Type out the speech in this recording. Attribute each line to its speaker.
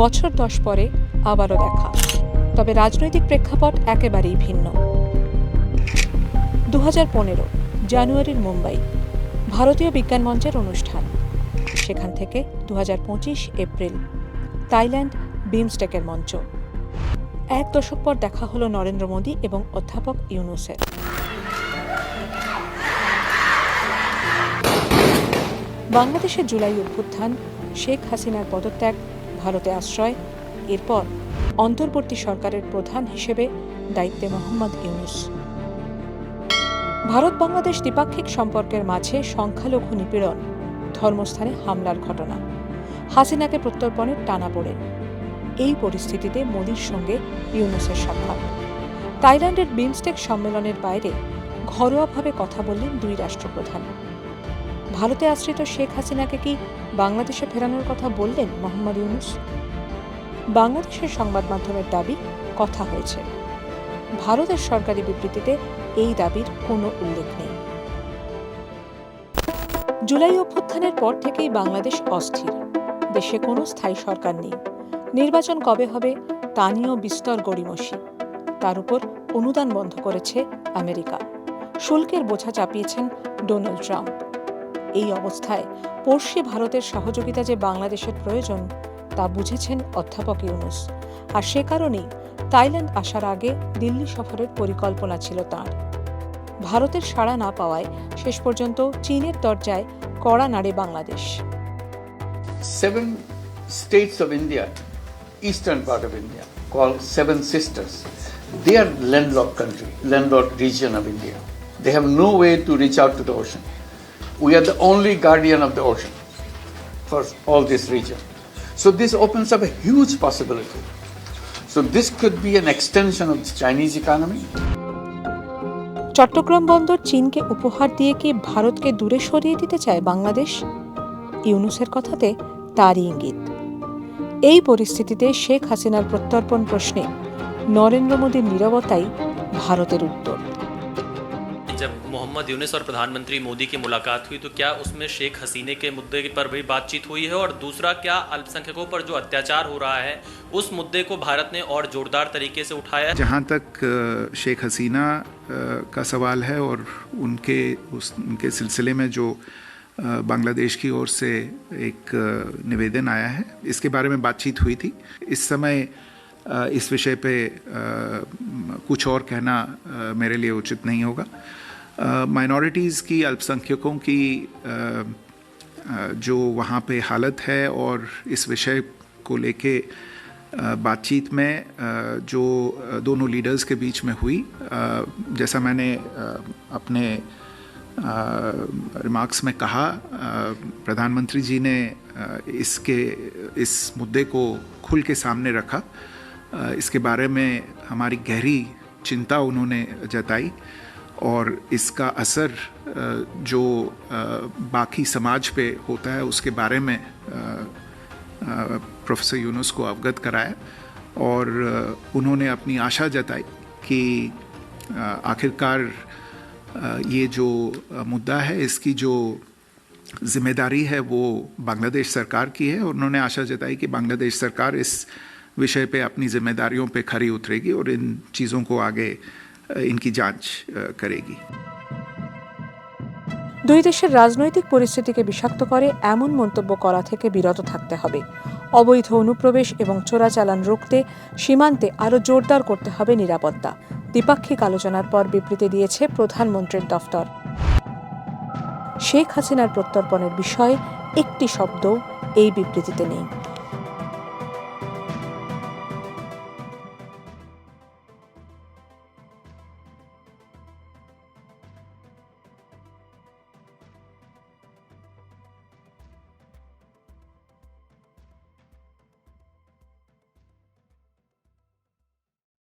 Speaker 1: বছর দশ পরে আবারও দেখা। তবে রাজনৈতিক প্রেক্ষাপট একেবারেই ভিন্ন। দু পনেরো, জানুয়ারির মুম্বাই, ভারতীয় বিজ্ঞান মঞ্চের অনুষ্ঠান। সেখান থেকে দু এপ্রিল তাইল্যান্ড বিমস্টেকের মঞ্চ। এক দশক পর দেখা হলো নরেন্দ্র মোদী এবং অধ্যাপক ইউনুসের। বাংলাদেশের জুলাই অভ্যুত্থান, শেখ হাসিনার পদত্যাগ ভারতে আশ্রয়। এরপর অন্তর্বর্তী সরকারের প্রধান হিসেবে দায়িত্বে মোহাম্মদ ইউনুস। ভারত বাংলাদেশ দ্বিপাক্ষিক সম্পর্কের মাঝে সংখ্যালঘু নিপীড়ন, ধর্মস্থানে হামলার ঘটনা। হাসিনাকে প্রত্যর্পণের টানা পড়েন এই পরিস্থিতিতে মোদির সঙ্গে ইউনুসের সাক্ষাৎ থাইল্যান্ডের বিমস্টেক সম্মেলনের বাইরে ঘরোয়াভাবে কথা বললেন দুই রাষ্ট্রপ্রধান। ভারতে আশ্রিত শেখ হাসিনাকে কি বাংলাদেশে ফেরানোর কথা বললেন মোহাম্মদ ইউনুস? বাংলাদেশের সংবাদ মাধ্যমের দাবি, কথা হয়েছে। ভারতের সরকারি বিবৃতিতে এই দাবির কোনো উল্লেখ নেই। জুলাই অভ্যুত্থানের পর থেকেই বাংলাদেশ অস্থির। দেশে কোনো স্থায়ী সরকার নেই। নির্বাচন কবে হবে তা নিয়েও বিস্তর গড়িমসি। তার উপর অনুদান বন্ধ করেছে আমেরিকা। শুল্কের বোঝা চাপিয়েছেন ডোনাল্ড ট্রাম্প। এই অবস্থায় পড়শি ভারতের সহযোগিতা যে বাংলাদেশের প্রয়োজন, তা বুঝেছেন অধ্যাপক ইউনুস। আর সে কারণেই থাইল্যান্ড আসার আগে দিল্লি সফরের পরিকল্পনা ছিল তার। ভারতের সাড়া না পাওয়ায় শেষ পর্যন্ত চীনের দরজায় কড়া নাড়ে Bangladesh.
Speaker 2: Seven states of India eastern part of India call seven sisters they are landlock country landlock region of India they have no way to reach to the We are the only guardian of the ocean for all this region. So this opens up a huge possibility. So this could be an extension of the Chinese economy.
Speaker 1: Chattogram বন্দর চীনকে উপহার দিয়ে কি ভারতকে দূরে সরিয়ে দিতে চায় বাংলাদেশ ইউনুসের কথাতে তারই ইঙ্গিত এই পরিস্থিতিতে শেখ হাসিনার প্রত্যর্পণ প্রশ্নে নরেন্দ্র মোদীর নীরবতাই ভারতের উত্তর
Speaker 3: मोहम्मद यूनिस और प्रधानमंत्री मोदी की मुलाकात हुई तो क्या उसमें शेख हसीने के मुद्दे पर भी बातचीत हुई है? और दूसरा, क्या अल्पसंख्यकों पर जो अत्याचार हो रहा है, उस मुद्दे को भारत ने और जोरदार तरीके से उठाया
Speaker 4: जहाँ तक शेख हसीना का सवाल है और उनके, उस, उनके सिलसिले में जो बांग्लादेश की ओर से एक निवेदन आया है, इसके बारे में बातचीत हुई थी। इस समय इस विषय पे कुछ और कहना मेरे लिए उचित नहीं होगा। माइनॉरिटीज़ की, अल्पसंख्यकों की जो वहाँ पे हालत है और इस विषय को लेके बातचीत में जो दोनों लीडर्स के बीच में हुई जैसा मैंने अपने रिमार्क्स में कहा प्रधानमंत्री जी ने इसके, इस मुद्दे को खुल के सामने रखा। इसके बारे में हमारी गहरी चिंता उन्होंने जताई। और इसका असर जो बाकी समाज पे होता है, उसके बारे में प्रोफेसर यूनुस को अवगत कराया और उन्होंने अपनी आशा जताई कि आखिरकार ये जो मुद्दा है, इसकी जो ज़िम्मेदारी है, वो बांग्लादेश सरकार की है। और उन्होंने आशा जताई कि बांग्लादेश सरकार इस विषय पे अपनी जिम्मेदारियों पे खरी उतरेगी और इन चीज़ों को आगे इनकी जांच अ, करेगी
Speaker 1: দুই দেশের রাজনৈতিক পরিস্থিতিকে বিষাক্ত করে এমন মন্তব্য করা থেকে বিরত থাকতে হবে অবৈধ অনুপ্রবেশ এবং চোরাচালান রুখতে সীমান্তে আরও জোরদার করতে হবে নিরাপত্তা দ্বিপাক্ষিক আলোচনার পর বিবৃতি দিয়েছে প্রধানমন্ত্রীর দফতর শেখ হাসিনার প্রত্যর্পণের বিষয়ে একটি শব্দ এই বিবৃতিতে নেই